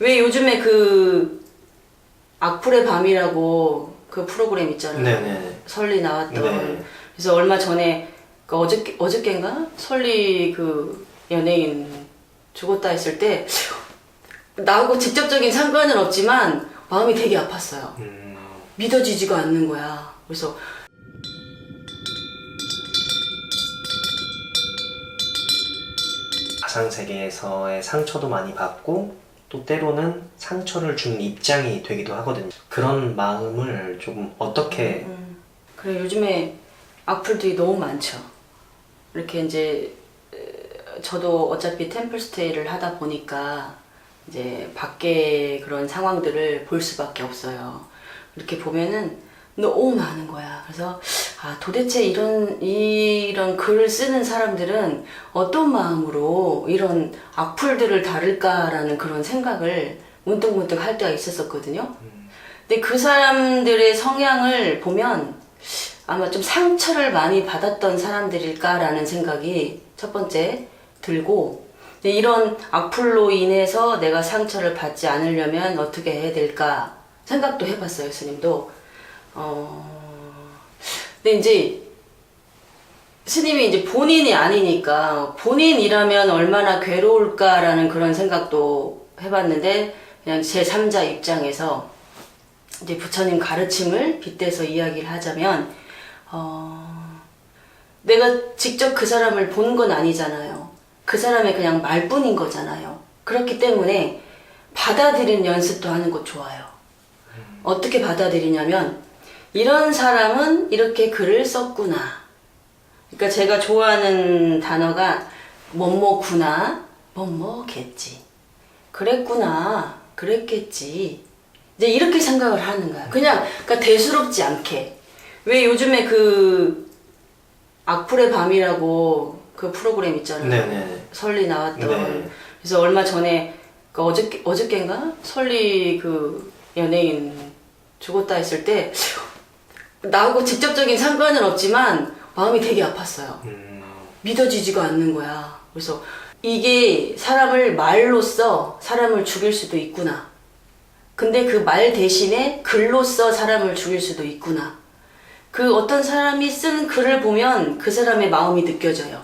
왜 요즘에 그 악플의 밤이라고 그 프로그램 있잖아요. 네네. 설리 나왔던. 네. 그래서 얼마 전에 그 어저께 어저께인가 설리 그 연예인 죽었다 했을 때 나하고 직접적인 상관은 없지만 마음이 되게 아팠어요. 음, 믿어지지가 않는 거야. 그래서 가상 세계에서의 상처도 많이 받고 또 때로는 상처를 준 입장이 되기도 하거든요. 그런 마음을 조금 어떻게 음, 그래 요즘에 악플들이 너무 많죠. 이렇게 이제 에, 저도 어차피 템플스테이를 하다 보니까 이제 밖에 그런 상황들을 볼 수밖에 없어요. 이렇게 보면은 너무 많은 거야. 그래서 아 도대체 이런 이런 글을 쓰는 사람들은 어떤 마음으로 이런 악플들을 다룰까라는 그런 생각을 문득문득 할 때가 있었었거든요. 근데 그 사람들의 성향을 보면 아마 좀 상처를 많이 받았던 사람들일까라는 생각이 첫 번째 들고 이런 악플로 인해서 내가 상처를 받지 않으려면 어떻게 해야 될까 생각도 해봤어요 스님도 어 근데 이제 스님이 이제 본인이 아니니까 본인이라면 얼마나 괴로울까라는 그런 생각도 해봤는데 그냥 제 3자 입장에서 이제 부처님 가르침을 빗대서 이야기를 하자면 어, 내가 직접 그 사람을 본 건 아니잖아요. 그 사람의 그냥 말뿐인 거잖아요. 그렇기 때문에 받아들이는 연습도 하는 것 좋아요. 어떻게 받아들이냐면 이런 사람은 이렇게 글을 썼구나. 그러니까 제가 좋아하는 단어가 뭐뭐구나, 뭐뭐겠지. 그랬구나, 그랬겠지. 이제 이렇게 생각을 하는 거야. 그냥 그러니까 대수롭지 않게. 왜 요즘에 그 악플의 밤이라고 그 프로그램 있잖아요. 네네. 설리 나왔던. 네. 그래서 얼마 전에 그 어저께 어저께인가 설리 그 연예인 죽었다 했을 때 나하고 직접적인 상관은 없지만 마음이 되게 아팠어요. 음, 믿어지지가 않는 거야. 그래서 이게 사람을 말로써 사람을 죽일 수도 있구나. 근데 그 말 대신에 글로써 사람을 죽일 수도 있구나. 그 어떤 사람이 쓴 글을 보면 그 사람의 마음이 느껴져요.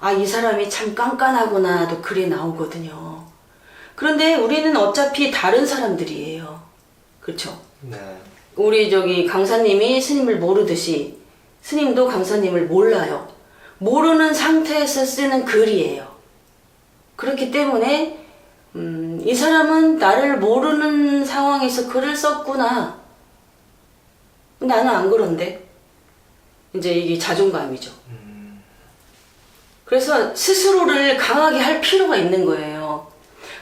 아, 이 사람이 참 깐깐하구나도 글에 나오거든요. 그런데 우리는 어차피 다른 사람들이에요. 그렇죠? 네. 우리 저기 강사님이 스님을 모르듯이 스님도 강사님을 몰라요. 모르는 상태에서 쓰는 글이에요. 그렇기 때문에 음, 이 사람은 나를 모르는 상황에서 글을 썼구나. 나는 안 그런데. 이제 이게 자존감이죠. 그래서 스스로를 강하게 할 필요가 있는 거예요.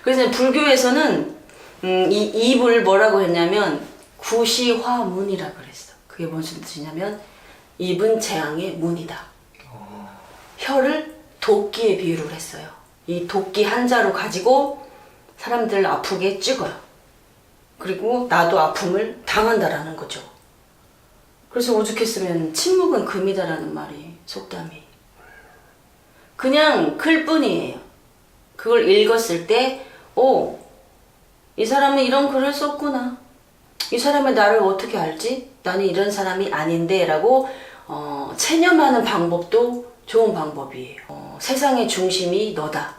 그래서 불교에서는 음, 이 입을 뭐라고 했냐면 구시화문이라 그랬어. 그게 무슨 뜻이냐면 입은 재앙의 문이다. 혀를 도끼에 비유를 했어요. 이 도끼 한 자로 가지고 사람들을 아프게 찍어요. 그리고 나도 아픔을 당한다라는 거죠. 그래서 오죽했으면 침묵은 금이다라는 말이 속담이. 그냥 글뿐이에요. 그걸 읽었을 때, 오, 이 사람은 이런 글을 썼구나. 이 사람이 나를 어떻게 알지? 나는 이런 사람이 아닌데 라고 어, 체념하는 방법도 좋은 방법이에요. 어, 세상의 중심이 너다.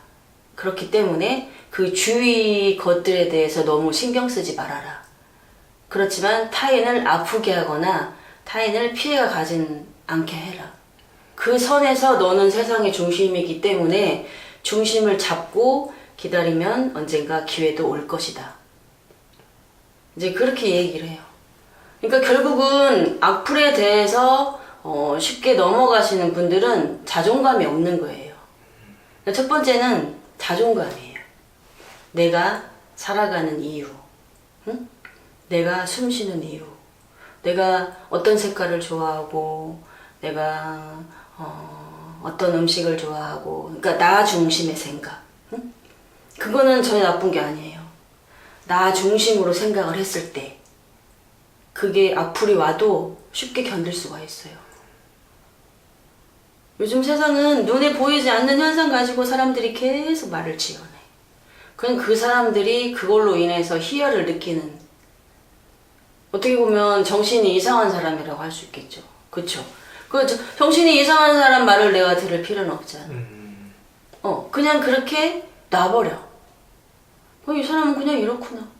그렇기 때문에 그 주위 것들에 대해서 너무 신경 쓰지 말아라. 그렇지만 타인을 아프게 하거나 타인을 피해가 가진 않게 해라. 그 선에서 너는 세상의 중심이기 때문에 중심을 잡고 기다리면 언젠가 기회도 올 것이다. 이제 그렇게 얘기를 해요. 그러니까 결국은 악플에 대해서 어, 쉽게 넘어가시는 분들은 자존감이 없는 거예요. 그러니까 첫 번째는 자존감이에요. 내가 살아가는 이유, 응? 내가 숨 쉬는 이유, 내가 어떤 색깔을 좋아하고, 내가 어, 어떤 음식을 좋아하고, 그러니까 나 중심의 생각. 응? 그거는 전혀 나쁜 게 아니에요. 나 중심으로 생각을 했을 때 그게 악플이 와도 쉽게 견딜 수가 있어요. 요즘 세상은 눈에 보이지 않는 현상 가지고 사람들이 계속 말을 지어내. 그건 그 사람들이 그걸로 인해서 희열을 느끼는 어떻게 보면 정신이 이상한 사람이라고 할 수 있겠죠. 그쵸? 그 저- 정신이 이상한 사람 말을 내가 들을 필요는 없잖아. 음, 어, 그냥 그렇게 놔버려. 어, 이 사람은 그냥 이렇구나.